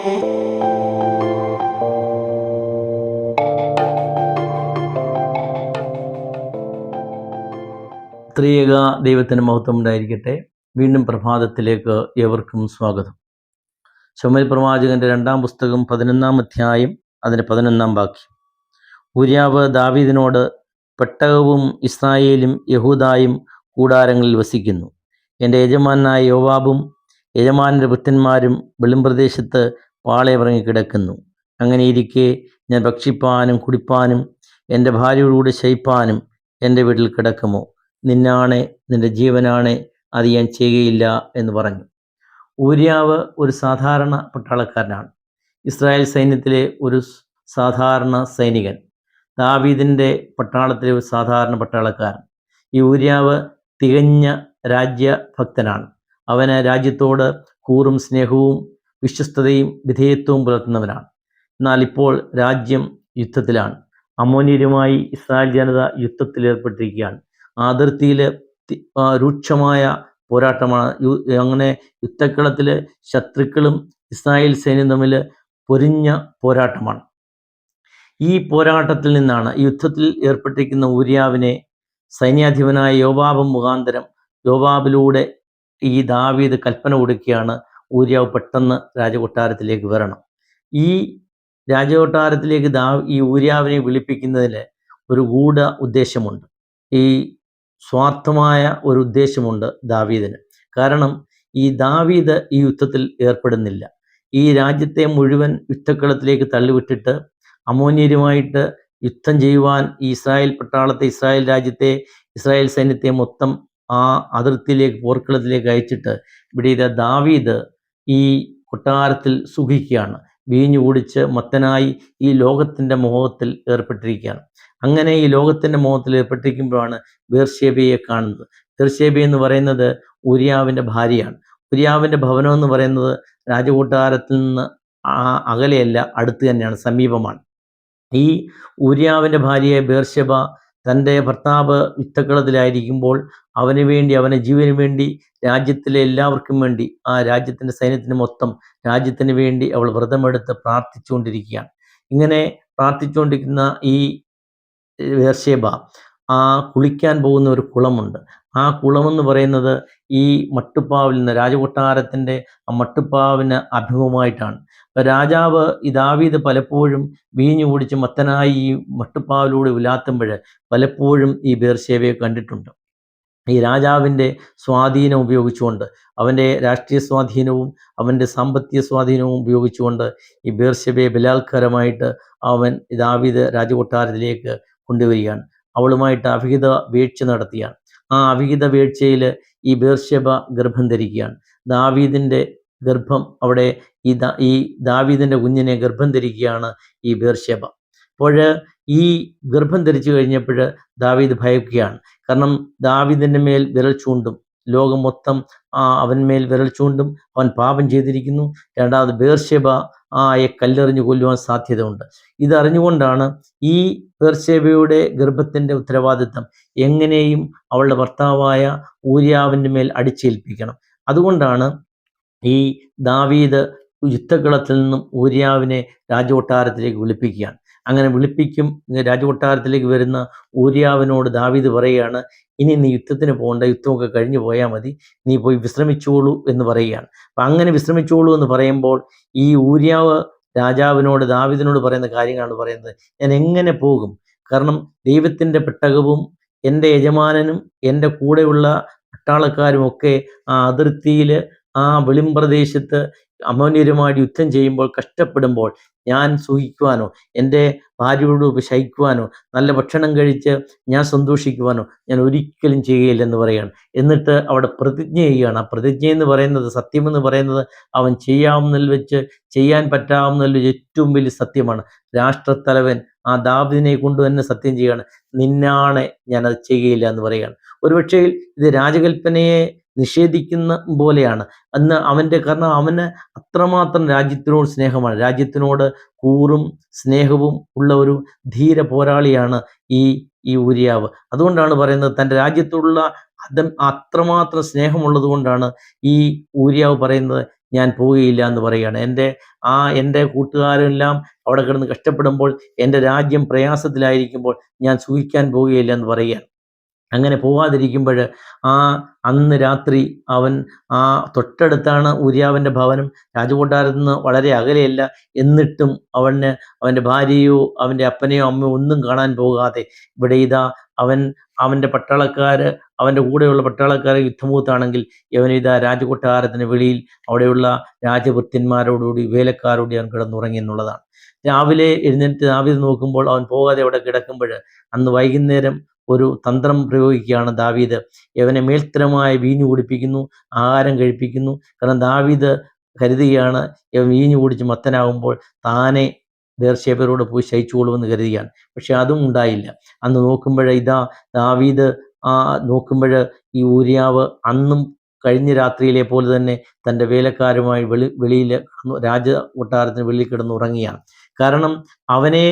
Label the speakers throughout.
Speaker 1: ത്രിയേക ദൈവത്തിന് മഹത്വം ഉണ്ടായിരിക്കട്ടെ. വീണ്ടും പ്രഭാതത്തിലേക്ക് ഏവർക്കും സ്വാഗതം. ചുമൽ പ്രവാചകന്റെ രണ്ടാം പുസ്തകം പതിനൊന്നാം അധ്യായം അതിന്റെ പതിനൊന്നാം വാക്യം. ഉര്യാവ് ദാവീദിനോട് പെട്ടകവും ഇസ്രായേലും യഹൂദായും കൂടാരങ്ങളിൽ വസിക്കുന്നു. എന്റെ യജമാനായ യോവാബും യജമാനന്റെ പുത്രന്മാരും വെളിമ്പ്രദേശത്ത് പാളയമിറങ്ങി കിടക്കുന്നു. അങ്ങനെ ഇരിക്കെ ഞാൻ ഭക്ഷിപ്പാനും കുടിപ്പാനും എന്റെ ഭാര്യയോടുകൂടി ശയിപ്പാനും എന്റെ വീട്ടിൽ കിടക്കുമോ? നിന്നാണ് നിന്റെ ജീവനാണ് അത് ഞാൻ ചെയ്യുകയില്ല എന്ന് പറഞ്ഞു. ഊര്യാവ് ഒരു സാധാരണ പട്ടാളക്കാരനാണ്. ഇസ്രായേൽ സൈന്യത്തിലെ ഒരു സാധാരണ സൈനികൻ. ദാവീദിന്റെ പട്ടാളത്തിലെ ഒരു സാധാരണ പട്ടാളക്കാരൻ. ഈ ഊര്യാവ് തികഞ്ഞ രാജ്യഭക്തനാണ്. അവന് രാജ്യത്തോട് കൂറും സ്നേഹവും വിശ്വസ്തതയും വിധേയത്വവും പുലർത്തുന്നവരാണ് എന്നാൽ ഇപ്പോൾ രാജ്യം യുദ്ധത്തിലാണ്. അമോനിയരുമായി ഇസ്രായേൽ ജനത യുദ്ധത്തിലേർപ്പെട്ടിരിക്കുകയാണ് അതിർത്തിയിൽ രൂക്ഷമായ പോരാട്ടമാണ്. അങ്ങനെ യുദ്ധക്കളത്തിൽ ശത്രുക്കളും ഇസ്രായേൽ സൈന്യം തമ്മിൽ പൊരിഞ്ഞ പോരാട്ടമാണ്. ഈ പോരാട്ടത്തിൽ നിന്നാണ് യുദ്ധത്തിൽ ഏർപ്പെട്ടിരിക്കുന്ന ഊര്യാവിനെ സൈന്യാധിപനായ യോബാബ് മുഖാന്തരം യോബാബിലൂടെ ഈ ദാവീദ് കൽപ്പന കൊടുക്കുകയാണ് ഊര്യാവ് പെട്ടെന്ന് രാജകൊട്ടാരത്തിലേക്ക് വരണം. ഈ രാജകൊട്ടാരത്തിലേക്ക് ദാ ഈ ഊര്യാവിനെ വിളിപ്പിക്കുന്നതിൽ ഒരു ഗൂഢ ഉദ്ദേശമുണ്ട്. ഈ സ്വാർത്ഥമായ ഒരു ഉദ്ദേശമുണ്ട് ദാവീദിന്. കാരണം ഈ ദാവീദ് ഈ യുദ്ധത്തിൽ ഏർപ്പെടുന്നില്ല. ഈ രാജ്യത്തെ മുഴുവൻ യുദ്ധക്കളത്തിലേക്ക് തള്ളിവിട്ടിട്ട് അമോന്യരുമായിട്ട് യുദ്ധം ചെയ്യുവാൻ ഇസ്രായേൽ പട്ടാളത്തെ ഇസ്രായേൽ രാജ്യത്തെ ഇസ്രായേൽ സൈന്യത്തെ മൊത്തം ആ അതിർത്തിയിലേക്ക് പോർക്കളത്തിലേക്ക് അയച്ചിട്ട് ഇവിടെ ഇത് ദാവീദ് ഈ കൊട്ടാരത്തിൽ സുഖിക്കുകയാണ്. വീഞ്ഞു കുടിച്ച് മത്തനായി ഈ ലോകത്തിന്റെ മോഹത്തിൽ ഏർപ്പെട്ടിരിക്കുകയാണ്. അങ്ങനെ ഈ ലോകത്തിന്റെ മോഹത്തിൽ ഏർപ്പെട്ടിരിക്കുമ്പോഴാണ് ബേർഷേബയെ കാണുന്നത്. ബേർഷേബ എന്ന് പറയുന്നത് ഉരിയാവിന്റെ ഭാര്യയാണ്. ഉരിയാവിന്റെ ഭവനം എന്ന് പറയുന്നത് രാജകൊട്ടാരത്തിൽ നിന്ന് ആ അകലെയല്ല അടുത്ത് തന്നെയാണ് സമീപമാണ്. ഈ ഉരിയാവിന്റെ ഭാര്യയെ ബേർഷബ തന്റെ ഭർത്താവ് യുദ്ധക്കളത്തിലായിരിക്കുമ്പോൾ അവന് വേണ്ടി അവനെ ജീവന് വേണ്ടി രാജ്യത്തിലെ എല്ലാവർക്കും വേണ്ടി ആ രാജ്യത്തിന്റെ സൈന്യത്തിന് മൊത്തം രാജ്യത്തിന് വേണ്ടി അവൾ വ്രതമെടുത്ത് പ്രാർത്ഥിച്ചുകൊണ്ടിരിക്കുകയാണ്. ഇങ്ങനെ പ്രാർത്ഥിച്ചുകൊണ്ടിരിക്കുന്ന ഈ വേർഷേബ ആ കുളിക്കാൻ പോകുന്ന ഒരു കുളമുണ്ട്. ആ കുളമെന്ന് പറയുന്നത് ഈ മട്ടുപ്പാവിൽ നിന്ന് രാജകൊട്ടാരത്തിന്റെ ആ മട്ടുപ്പാവിന് അഭിമുഖമായിട്ടാണ് രാജാവ് ഈ പലപ്പോഴും വീഞ്ഞു കുടിച്ച് മത്തനായി ഈ മട്ടുപ്പാവിലൂടെ ഉലാത്തുമ്പോൾ പലപ്പോഴും ഈ ബേർഷേബയെ കണ്ടിട്ടുണ്ട്. ഈ രാജാവിന്റെ സ്വാധീനം ഉപയോഗിച്ചുകൊണ്ട് അവന്റെ രാഷ്ട്രീയ സ്വാധീനവും അവന്റെ സാമ്പത്തിക സ്വാധീനവും ഉപയോഗിച്ചുകൊണ്ട് ഈ ബേർഷബയെ ബലാത്കാരമായിട്ട് അവൻ ദാവീദ് രാജകൊട്ടാരത്തിലേക്ക് കൊണ്ടുവരികയാണ്. അവളുമായിട്ട് അഭിഹിത വീഴ്ച നടത്തിയാണ്. ആ അവിഹിത വീഴ്ചയിൽ ഈ ബേർഷബ ഗർഭം ധരിക്കുകയാണ്. ദാവീദിന്റെ ഗർഭം അവിടെ ഈ ഈ ദാവീദിന്റെ കുഞ്ഞിനെ ഗർഭം ധരിക്കുകയാണ് ഈ ബേർഷബ അപ്പോൾ ഈ ഗർഭം ധരിച്ചു കഴിഞ്ഞപ്പോൾ ദാവീദ് ഭയക്കുകയാണ്. കാരണം ദാവീദിന്റെ മേൽ വിരൽ ചൂണ്ടും. ലോകം മൊത്തം അവന്മേൽ വിരൽ ചൂണ്ടും അവൻ പാപം ചെയ്തിരിക്കുന്നു. രണ്ടാമത് ബേർഷെബ ആയ ആയെ കല്ലെറിഞ്ഞു കൊല്ലുവാൻ സാധ്യതയുണ്ട്. ഇതറിഞ്ഞുകൊണ്ടാണ് ഈ ബേർഷേബയുടെ ഗർഭത്തിന്റെ ഉത്തരവാദിത്തം എങ്ങനെയും അവളുടെ ഭർത്താവായ ഊര്യാവിന്റെ മേൽ അടിച്ചേൽപ്പിക്കണം. അതുകൊണ്ടാണ് ഈ ദാവീദ് യുദ്ധക്കളത്തിൽ നിന്നും ഊര്യാവിനെ രാജകൊട്ടാരത്തിലേക്ക് വിളിപ്പിക്കുകയാണ്. അങ്ങനെ വിളിപ്പിക്കും രാജകൊട്ടാരത്തിലേക്ക് വരുന്ന ഊര്യാവിനോട് ദാവീദ് പറയുകയാണ് ഇനി നീ യുദ്ധത്തിന് പോകേണ്ട യുദ്ധമൊക്കെ കഴിഞ്ഞു പോയാൽ മതി നീ പോയി വിശ്രമിച്ചോളൂ എന്ന് പറയുകയാണ്. അപ്പം അങ്ങനെ വിശ്രമിച്ചോളൂ എന്ന് പറയുമ്പോൾ ഈ ഊര്യാവ് രാജാവിനോട് ദാവിദിനോട് പറയുന്ന കാര്യങ്ങളാണ് പറയുന്നത്. ഞാൻ എങ്ങനെ പോകും? കാരണം ദൈവത്തിന്റെ പെട്ടകവും എന്റെ യജമാനനും എന്റെ കൂടെയുള്ള പട്ടാളക്കാരും ഒക്കെ ആ അതിർത്തിയിൽ ആ വെളിമ്പ്രദേശത്ത് അമോന്യരുമായിട്ട് യുദ്ധം ചെയ്യുമ്പോൾ കഷ്ടപ്പെടുമ്പോൾ ഞാൻ സുഖിക്കുവാനോ എന്റെ ഭാര്യയോട് ശയിക്കുവാനോ നല്ല ഭക്ഷണം കഴിച്ച് ഞാൻ സന്തോഷിക്കുവാനോ ഞാൻ ഒരിക്കലും ചെയ്യുകയില്ലെന്ന് പറയുകയാണ് എന്നിട്ട് അവിടെ പ്രതിജ്ഞ ചെയ്യുകയാണ്. ആ പ്രതിജ്ഞ എന്ന് പറയുന്നത് സത്യമെന്ന് പറയുന്നത് അവൻ ചെയ്യാവുന്നതിൽ വെച്ച് ചെയ്യാൻ പറ്റാവുന്നതിൽ വെച്ച് ഏറ്റവും വലിയ സത്യമാണ്. രാഷ്ട്രത്തലവൻ ആ ദാബിദിനെ കൊണ്ട് തന്നെ സത്യം ചെയ്യുകയാണ് നിന്നാണ് ഞാനത് ചെയ്യുകയില്ല എന്ന് പറയുകയാണ് ഒരുപക്ഷേ ഇത് രാജകൽപ്പനയെ നിഷേധിക്കുന്ന പോലെയാണ്. അന്ന് അവന്റെ കാരണം അവന് അത്രമാത്രം രാജ്യത്തിനോട് സ്നേഹമാണ്. രാജ്യത്തിനോട് കൂറും സ്നേഹവും ഉള്ള ഒരു ധീര പോരാളിയാണ് ഈ ഈ ഊരിയാവ്. അതുകൊണ്ടാണ് പറയുന്നത് തന്റെ രാജ്യത്തോടുള്ള അതം അത്രമാത്രം സ്നേഹമുള്ളത് കൊണ്ടാണ് ഈ ഊരിയാവ് പറയുന്നത് ഞാൻ പോവുകയില്ല എന്ന് പറയുകയാണ്. എന്റെ ആ എന്റെ കൂട്ടുകാരെല്ലാം അവിടെ കിടന്ന് കഷ്ടപ്പെടുമ്പോൾ എന്റെ രാജ്യം പ്രയാസത്തിലായിരിക്കുമ്പോൾ ഞാൻ സൂഹിക്കാൻ പോവുകയില്ല എന്ന് പറയുകയാണ്. അങ്ങനെ പോവാതിരിക്കുമ്പോൾ ആ അന്ന് രാത്രി അവൻ ആ തൊട്ടടുത്താണ് ഉര്യാവന്റെ ഭവനം. രാജകൊട്ടാരത്തിൽ നിന്ന് വളരെ അകലെയല്ല. എന്നിട്ടും അവന് അവന്റെ ഭാര്യയോ അവന്റെ അപ്പനെയോ അമ്മയോ ഒന്നും കാണാൻ പോകാതെ ഇവിടെ ഇതാ അവൻ അവന്റെ പട്ടാളക്കാർ അവന്റെ കൂടെയുള്ള പട്ടാളക്കാർ യുദ്ധമൂത്താണെങ്കിൽ ഇവൻ ഇതാ രാജകൊട്ടാരത്തിന് വെളിയിൽ അവിടെയുള്ള രാജഭൃത്യന്മാരോടുകൂടി വേലക്കാരോടി അവൻ കിടന്നുറങ്ങി എന്നുള്ളതാണ്. രാവിലെ എഴുന്നേറ്റ് രാവിലെ നോക്കുമ്പോൾ അവൻ പോകാതെ അവിടെ കിടക്കുമ്പോൾ അന്ന് വൈകുന്നേരം ഒരു തന്ത്രം പ്രയോഗിക്കുകയാണ് ദാവീദ്. യവനെ മേൽത്തരമായ വീഞ്ഞു കുടിപ്പിക്കുന്നു ആഹാരം കഴിപ്പിക്കുന്നു. കാരണം ദാവീദ് കരുതുകയാണ് യവൻ വീഞ്ഞു കുടിച്ച് മത്തനാകുമ്പോൾ താനെ ബേർഷേബരോട് പോയി ശയിച്ചുകൊള്ളുമെന്ന് കരുതുകയാണ്. പക്ഷെ അതും ഉണ്ടായില്ല. അന്ന് നോക്കുമ്പോൾ ഇതാ ദാവീദ് ആ നോക്കുമ്പോൾ ഈ ഊര്യാവ് അന്നും കഴിഞ്ഞ രാത്രിയിലെ പോലെ തന്നെ തന്റെ വേലക്കാരുമായി വെളി വെളിയിൽ രാജ കൊട്ടാരത്തിന് വെളിയിൽ കിടന്ന് ഉറങ്ങിയാണ് കാരണം അവനെ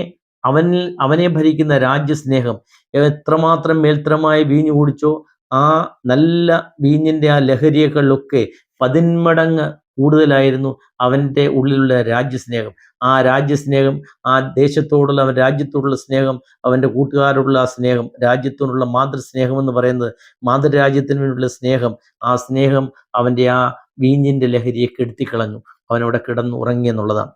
Speaker 1: അവനിൽ അവനെ ഭരിക്കുന്ന രാജ്യസ്നേഹം എത്രമാത്രം മേൽത്തരമായി വീഞ്ഞു കുടിച്ചോ ആ നല്ല വീഞ്ഞിന്റെ ആ ലഹരിയേക്കാളൊക്കെ പതിന്മടങ്ങ് കൂടുതലായിരുന്നു അവന്റെ ഉള്ളിലുള്ള രാജ്യസ്നേഹം. ആ രാജ്യസ്നേഹം ആ ദേശത്തോടുള്ള അവൻ രാജ്യത്തോടുള്ള സ്നേഹം അവന്റെ കൂട്ടുകാരോടുള്ള ആ സ്നേഹം രാജ്യത്തോടുള്ള മാതൃസ്നേഹം എന്ന് പറയുന്നത് മാതൃരാജ്യത്തിന് വേണ്ടിയുള്ള സ്നേഹം. ആ സ്നേഹം അവന്റെ ആ വീഞ്ഞിന്റെ ലഹരിയെ കെടുത്തിക്കളഞ്ഞു. അവനവിടെ കിടന്നുറങ്ങി എന്നുള്ളതാണ്.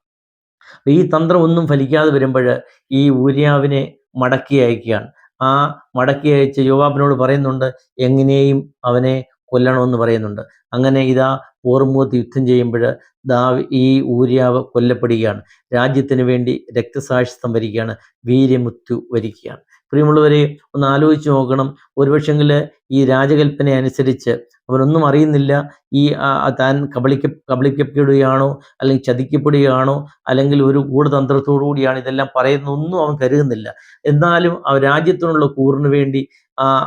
Speaker 1: ഈ തന്ത്രം ഒന്നും ഫലിക്കാതെ വരുമ്പോൾ ഈ ഊര്യാവിനെ മടക്കി അയക്കുകയാണ്. ആ മടക്കി അയച്ച് യോവാബിനോട് പറയുന്നുണ്ട് എങ്ങനെയും അവനെ കൊല്ലണമെന്ന് പറയുന്നുണ്ട്. അങ്ങനെ ഇതാ ഓർമ്മുഖത്ത് യുദ്ധം ചെയ്യുമ്പോൾ ദാവി ഈ ഊര്യാവ് കൊല്ലപ്പെടുകയാണ്. രാജ്യത്തിന് വേണ്ടി രക്തസാക്ഷിത്വം വരികയാണ് വീര്യമുത്തു വരികയാണ്. പ്രിയമുള്ളവരെ ഒന്ന് ആലോചിച്ച് നോക്കണം. ഒരുപക്ഷെങ്കിൽ ഈ രാജകൽപ്പന അനുസരിച്ച് അവനൊന്നും അറിയുന്നില്ല. ഈ താൻ കബളിക്ക കബളിക്കപ്പെടുകയാണോ അല്ലെങ്കിൽ ചതിക്കപ്പെടുകയാണോ അല്ലെങ്കിൽ ഒരു ഗൂഢതന്ത്രത്തോടു കൂടിയാണ് ഇതെല്ലാം പറയുന്നൊന്നും അവൻ കരുതുന്നില്ല. എന്നാലും ആ രാജ്യത്തിനുള്ള കൂറിന് വേണ്ടി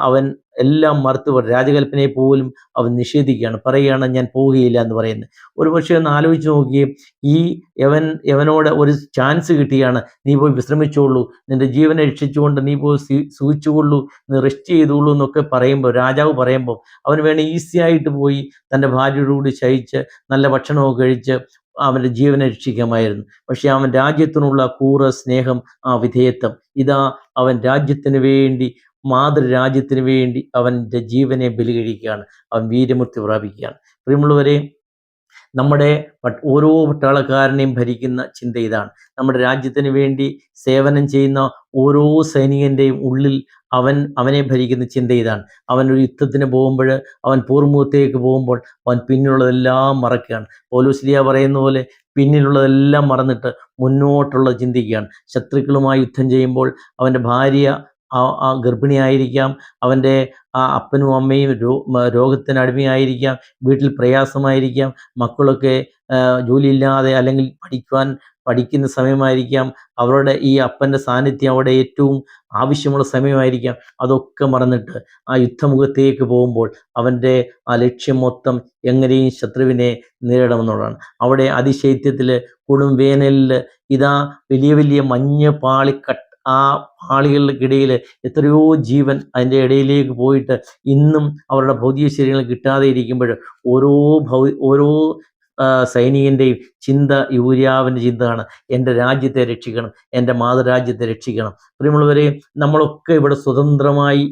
Speaker 1: അവൻ എല്ലാം മറുത്തു രാജകൽപ്പനയെ പോലും അവൻ നിഷേധിക്കുകയാണ്. പറയുകയാണ് ഞാൻ പോവുകയില്ല എന്ന് പറയുന്നത്. ഒരു പക്ഷേ ഒന്ന് ആലോചിച്ച് നോക്കിയേ ഈ യവൻ യവനോട് ഒരു ചാൻസ് കിട്ടിയാണ്. നീ പോയി വിശ്രമിച്ചോളൂ. നിന്റെ ജീവൻ രക്ഷിച്ചുകൊണ്ട് നീ പോയി സൂചിച്ചുകൊള്ളൂ നീ റെസ്റ്റ് ചെയ്തോളൂ എന്നൊക്കെ പറയുമ്പോൾ രാജാവ് പറയുമ്പോൾ അവന് വേണേൽ ഈസി ആയിട്ട് പോയി തന്റെ ഭാര്യയോടുകൂടി ശയിച്ച് നല്ല ഭക്ഷണമൊക്കെ കഴിച്ച് അവന്റെ ജീവനെ രക്ഷിക്കാമായിരുന്നു. പക്ഷേ അവൻ രാജ്യത്തിനുള്ള കൂറ സ്നേഹം ആ വിധേയത്വം. ഇതാ അവൻ രാജ്യത്തിന് വേണ്ടി മാതൃരാജ്യത്തിന് വേണ്ടി അവന്റെ ജീവനെ ബലി കഴിക്കുകയാണ് അവൻ വീരമൃത്യു പ്രാപിക്കുകയാണ്. പ്രിയമുള്ളവരെ നമ്മുടെ ഓരോ പട്ടാളക്കാരനെയും ഭരിക്കുന്ന ചിന്ത ഇതാണ്. നമ്മുടെ രാജ്യത്തിന് വേണ്ടി സേവനം ചെയ്യുന്ന ഓരോ സൈനികന്റെയും ഉള്ളിൽ അവൻ അവനെ ഭരിക്കുന്ന ചിന്ത ഇതാണ്. അവൻ ഒരു യുദ്ധത്തിന് പോകുമ്പോൾ അവൻ പൂർമുഖത്തേക്ക് പോകുമ്പോൾ അവൻ പിന്നിലുള്ളതെല്ലാം മറക്കുകയാണ്. പോലൂസ്ലിയ പറയുന്ന പോലെ പിന്നിലുള്ളതെല്ലാം മറന്നിട്ട് മുന്നോട്ടുള്ള ചിന്തിക്കുകയാണ്. ശത്രുക്കളുമായി യുദ്ധം ചെയ്യുമ്പോൾ അവന്റെ ഭാര്യ ആ ഗർഭിണിയായിരിക്കാം അവന്റെ ആ അപ്പനും അമ്മയും രോ രോഗത്തിന് അടിമയായിരിക്കാം വീട്ടിൽ പ്രയാസമായിരിക്കാം മക്കളൊക്കെ ജോലിയില്ലാതെ അല്ലെങ്കിൽ പഠിക്കുവാൻ പഠിക്കുന്ന സമയമായിരിക്കാം അവരുടെ ഈ അപ്പന്റെ സാന്നിധ്യം അവിടെ ഏറ്റവും ആവശ്യമുള്ള സമയമായിരിക്കാം. അതൊക്കെ മറന്നിട്ട് ആ യുദ്ധമുഖത്തേക്ക് പോകുമ്പോൾ അവന്റെ ആ ലക്ഷ്യം മൊത്തം എങ്ങനെയും ശത്രുവിനെ നേരിടണമെന്നുള്ളതാണ്. അവിടെ അതിശൈത്യത്തിൽ കൊടും വേനലിൽ ഇതാ വലിയ വലിയ മഞ്ഞ പാളി കട്ട് ആ ആളുകൾക്കിടയിൽ എത്രയോ ജീവൻ അതിന്റെ ഇടയിലേക്ക് പോയിട്ട് ഇന്നും അവരുടെ ഭൗതിക ശരീരങ്ങൾ കിട്ടാതെ ഇരിക്കുമ്പോൾ ഓരോ ഭൗ ഓരോ സൈനികന്റെയും ചിന്ത യൂര്യാവിന്റെ ചിന്തയാണ്. എന്റെ രാജ്യത്തെ രക്ഷിക്കണം എന്റെ മാതൃരാജ്യത്തെ രക്ഷിക്കണം. പ്രിയമുള്ളവരെ നമ്മളൊക്കെ ഇവിടെ സ്വതന്ത്രമായി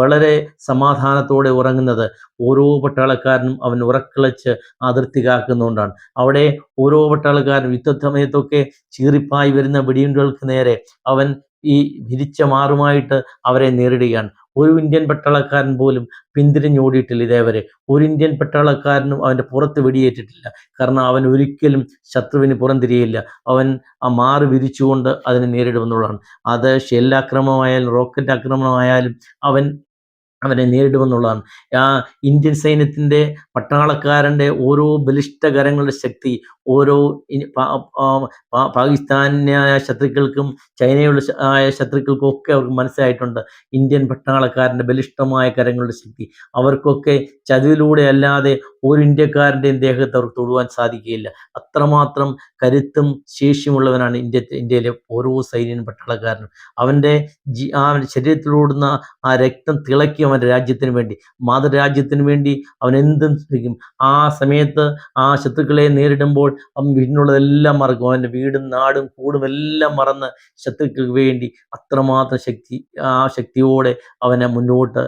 Speaker 1: വളരെ സമാധാനത്തോടെ ഉറങ്ങുന്നത് ഓരോ പട്ടാളക്കാരനും അവൻ ഉറക്കിളച്ച് അതിർത്തി കാക്കുന്നതുകൊണ്ടാണ് അവിടെ ഓരോ പട്ടാളക്കാരനും യുദ്ധസമയത്തൊക്കെ ചീറിപ്പായി വരുന്ന വെടിയുണ്ടുകൾക്ക് നേരെ അവൻ ഈ വിരിച്ച മാറുമായിട്ട് അവരെ നേരിടുകയാണ്. ഒരു ഇന്ത്യൻ പട്ടാളക്കാരൻ പോലും പിന്തിരിഞ്ഞോടിയിട്ടില്ല ഇതേവരെ. ഒരു ഇന്ത്യൻ പട്ടാളക്കാരനും അവന്റെ പുറത്ത് വെടിയേറ്റിട്ടില്ല. കാരണം അവൻ ഒരിക്കലും ശത്രുവിന് പുറംതിരിയില്ല അവൻ ആ മാറി വിരിച്ചുകൊണ്ട് അതിനെ നേരിടുമെന്നുള്ളതാണ്. അത് ഷെല്ലാക്രമണമായാലും റോക്കറ്റ് ആക്രമണമായാലും അവൻ അവനെ നേരിടുമെന്നുള്ളതാണ്. ആ ഇന്ത്യൻ സൈന്യത്തിന്റെ പട്ടാളക്കാരന്റെ ഓരോ ബലിഷ്ഠകരങ്ങളുടെ ശക്തി ഓരോ പാകിസ്ഥാനായ ശത്രുക്കൾക്കും ചൈനയുള്ള ആയ ശത്രുക്കൾക്കും ഒക്കെ അവർക്ക് മനസ്സിലായിട്ടുണ്ട്. ഇന്ത്യൻ പട്ടാളക്കാരന്റെ ബലിഷ്ഠമായ കരങ്ങളുടെ ശക്തി. അവർക്കൊക്കെ ചതിവിലൂടെ അല്ലാതെ ഒരു ഇന്ത്യക്കാരന്റെയും ദേഹത്ത് അവർക്ക് തൊടുവാൻ സാധിക്കുകയില്ല. അത്രമാത്രം കരുത്തും ശേഷിയുമുള്ളവനാണ് ഇന്ത്യ ഇന്ത്യയിലെ ഓരോ സൈന്യനും പട്ടാളക്കാരനും. അവന്റെ ജി ആ ശരീരത്തിലോടുന്ന ആ രക്തം തിളക്കി അവന്റെ രാജ്യത്തിന് വേണ്ടി മാതൃരാജ്യത്തിന് വേണ്ടി അവൻ എന്തും ശ്രമിക്കും ആ സമയത്ത് ആ ശത്രുക്കളെ നേരിടുമ്പോൾ അവൻ പിന്നുള്ളതെല്ലാം മറക്കും. അവന്റെ വീടും നാടും കൂടും എല്ലാം മറന്ന് ശത്രുക്കൾക്ക് വേണ്ടി അത്രമാത്രം ശക്തി ആ ശക്തിയോടെ അവനെ മുന്നോട്ട്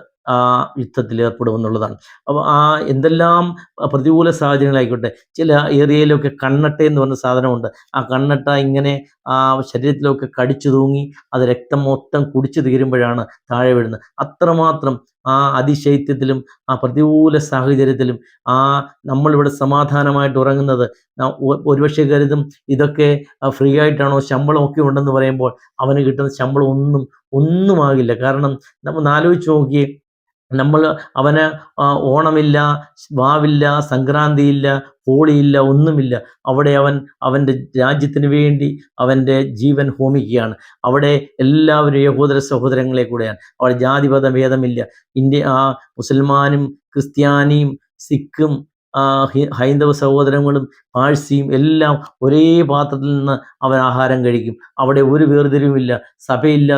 Speaker 1: യുദ്ധത്തിൽ ഏർപ്പെടുമെന്നുള്ളതാണ്. അപ്പോൾ ആ എന്തെല്ലാം പ്രതികൂല സാഹചര്യങ്ങളായിക്കോട്ടെ ചില ഏരിയയിലൊക്കെ കണ്ണട്ട എന്ന് പറഞ്ഞ സാധനമുണ്ട്. ആ കണ്ണട്ട ഇങ്ങനെ ആ ശരീരത്തിലൊക്കെ കടിച്ചു തൂങ്ങി അത് രക്തം മൊത്തം കുടിച്ചു തീരുമ്പോഴാണ് താഴെ വീഴുന്നത്. അത്രമാത്രം ആ അതിശൈത്യത്തിലും ആ പ്രതികൂല സാഹചര്യത്തിലും ആ നമ്മളിവിടെ സമാധാനമായിട്ട് ഉറങ്ങുന്നത്. ഒരുപക്ഷെ കരുതും ഇതൊക്കെ ഫ്രീ ആയിട്ടാണോ ശമ്പളമൊക്കെ ഉണ്ടെന്ന് പറയുമ്പോൾ അവന് കിട്ടുന്ന ശമ്പളം ഒന്നും ഒന്നുമാകില്ല. കാരണം നമ്മൾ ആലോചിച്ച് നോക്കിയേ നമ്മൾ അവന് ഓണമില്ല വാവില്ല സംക്രാന്തിയില്ല ഹോളിയില്ല ഒന്നുമില്ല. അവിടെ അവൻ അവന്റെ രാജ്യത്തിന് വേണ്ടി അവന്റെ ജീവൻ ഹോമിക്കുകയാണ്. അവിടെ എല്ലാവരും യഹോദര സഹോദരങ്ങളെ കൂടെയാണ്. അവിടെ ജാതിപത ഭേദമില്ല. ഇന്ത്യ ആ മുസൽമാനും ക്രിസ്ത്യാനിയും സിഖും ഹൈന്ദവ സഹോദരങ്ങളും പാഴ്സിയും എല്ലാം ഒരേ പാത്രത്തിൽ നിന്ന് അവൻ ആഹാരം കഴിക്കും. അവിടെ ഒരു വേർതിരിവുമില്ല. സഭയില്ല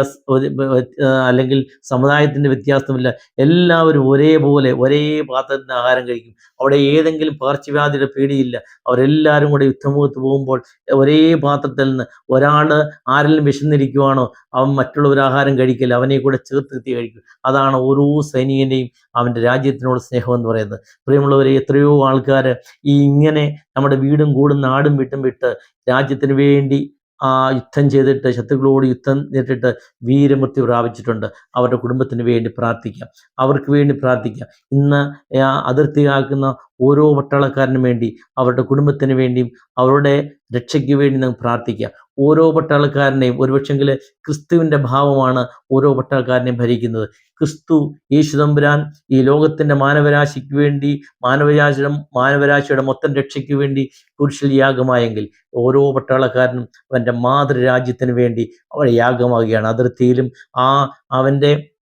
Speaker 1: അല്ലെങ്കിൽ സമുദായത്തിന്റെ വ്യത്യാസമില്ല. എല്ലാവരും ഒരേപോലെ ഒരേ പാത്രത്തിൽ ആഹാരം കഴിക്കും. അവിടെ ഏതെങ്കിലും പകർച്ചവ്യാധിയുടെ പേടിയില്ല. അവരെല്ലാവരും കൂടെ യുദ്ധമുഖത്ത് പോകുമ്പോൾ ഒരേ പാത്രത്തിൽ നിന്ന് ഒരാൾ ആരെങ്കിലും വിശന്നിരിക്കുവാണോ അവൻ മറ്റുള്ളവർ ആഹാരം കഴിക്കില്ല. അവനെ കൂടെ ചേർത്തിരുത്തി കഴിക്കും. അതാണ് ഓരോ സൈനികന്റെയും അവന്റെ രാജ്യത്തിനോട് സ്നേഹം എന്ന് പറയുന്നത്. പ്രിയമുള്ളവരെ എത്രയോ ആൾക്കാർ ഈ ഇങ്ങനെ നമ്മുടെ വീടും കൂടും നാടും വിട്ടും വിട്ട് രാജ്യത്തിന് വേണ്ടി ആ യുദ്ധം ചെയ്തിട്ട് ശത്രുക്കളോട് യുദ്ധം നേരിട്ടിട്ട് വീരമൃത്യു പ്രാപിച്ചിട്ടുണ്ട്. അവരുടെ കുടുംബത്തിന് വേണ്ടി പ്രാർത്ഥിക്കാം. അവർക്ക് വേണ്ടി പ്രാർത്ഥിക്കാം. ഇന്ന് ആ അതിർത്തി കാക്കുന്ന ഓരോ പട്ടാളക്കാരനും വേണ്ടി അവരുടെ കുടുംബത്തിന് വേണ്ടിയും അവരുടെ രക്ഷയ്ക്ക് വേണ്ടി നിങ്ങൾ പ്രാർത്ഥിക്കുക. ഓരോ പട്ടാളക്കാരനെയും ഒരുപക്ഷെങ്കിൽ ക്രിസ്തുവിന്റെ ഭാവമാണ് ഓരോ പട്ടാളക്കാരനെയും ഭരിക്കുന്നത്. ക്രിസ്തു യേശു തമ്പുരാൻ ഈ ലോകത്തിന്റെ മാനവരാശിക്ക് വേണ്ടി മാനവരാശിയുടെ മാനവരാശിയുടെ മൊത്തം രക്ഷയ്ക്ക് വേണ്ടി കുരിശിൽ യാഗമായെങ്കിൽ ഓരോ പട്ടാളക്കാരനും അവന്റെ മാതൃരാജ്യത്തിന് വേണ്ടി അവൻ യാഗമാകുകയാണ്. അതിർത്തിയിലും ആ അവന്റെ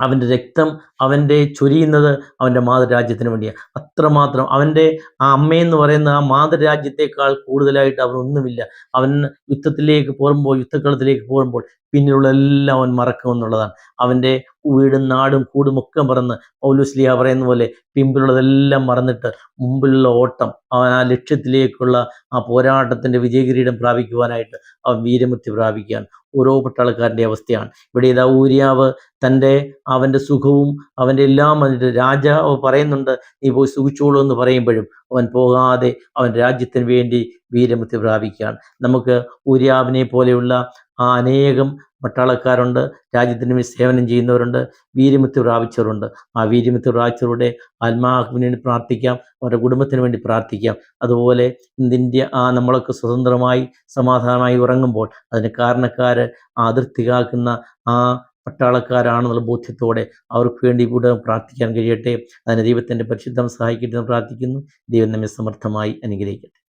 Speaker 1: അവന്റെ രക്തം അവന്റെ ചൊരിയുന്നത് അവന്റെ മാതൃരാജ്യത്തിന് വേണ്ടിയാണ് അത്രമാത്രം അവന്റെ ആ അമ്മയെന്ന് പറയുന്ന ആ മാതൃരാജ്യത്തേക്കാൾ കൂടുതലായിട്ട് അവനൊന്നുമില്ല. അവൻ യുദ്ധത്തിലേക്ക് പോകുമ്പോൾ യുദ്ധക്കളത്തിലേക്ക് പോകുമ്പോൾ പിന്നിലുള്ള എല്ലാം അവൻ മറക്കും എന്നുള്ളതാണ്. അവന്റെ വീടും നാടും കൂടും ഒക്കെ മറന്ന് പൗലുസ്ലിയ പറയുന്ന പോലെ പിമ്പിലുള്ളതെല്ലാം മറന്നിട്ട് മുമ്പിലുള്ള ഓട്ടം അവൻ ആ ലക്ഷ്യത്തിലേക്കുള്ള ആ പോരാട്ടത്തിന്റെ വിജയകിരീടം പ്രാപിക്കുവാനായിട്ട് അവൻ വീരമൃത്യു പ്രാപിക്കുകയാണ്. ഓരോ പട്ടാളക്കാരന്റെ അവസ്ഥയാണ്. ഇവിടെ ഇതാ ഊര്യാവ് തന്റെ അവന്റെ സുഖവും അവന്റെ എല്ലാം രാജാവ് പറയുന്നുണ്ട് നീ പോയി സുഖിച്ചോളൂ എന്ന് പറയുമ്പോഴും അവൻ പോകാതെ അവൻ രാജ്യത്തിന് വേണ്ടി വീരമൃത്യു പ്രാപിക്കുകയാണ്. നമുക്ക് ഊര്യാവിനെ പോലെയുള്ള ആ അനേകം പട്ടാളക്കാരുണ്ട് രാജ്യത്തിന് വേണ്ടി സേവനം ചെയ്യുന്നവരുണ്ട് വീരമൃത്യു പ്രാപിച്ചവരുണ്ട്. ആ വീരമൃത്യു പ്രാപിച്ചവരുടെ ആത്മാവിന് വേണ്ടി പ്രാർത്ഥിക്കാം അവരുടെ കുടുംബത്തിന് വേണ്ടി പ്രാർത്ഥിക്കാം. അതുപോലെ ഇന്ത്യ ആ നമ്മളൊക്കെ സ്വതന്ത്രമായി സമാധാനമായി ഉറങ്ങുമ്പോൾ അതിന് കാരണക്കാര് ആ അതിർത്തി കാക്കുന്ന ആ പട്ടാളക്കാരാണെന്നുള്ള ബോധ്യത്തോടെ അവർക്ക് വേണ്ടി കൂടെ പ്രാർത്ഥിക്കാൻ കഴിയട്ടെ. അതിന് ദൈവത്തിന്റെ പരിശുദ്ധം സഹായിക്കട്ടെ എന്ന് പ്രാർത്ഥിക്കുന്നു. ദൈവം നമ്മെ സമർത്ഥമായി അനുഗ്രഹിക്കട്ടെ.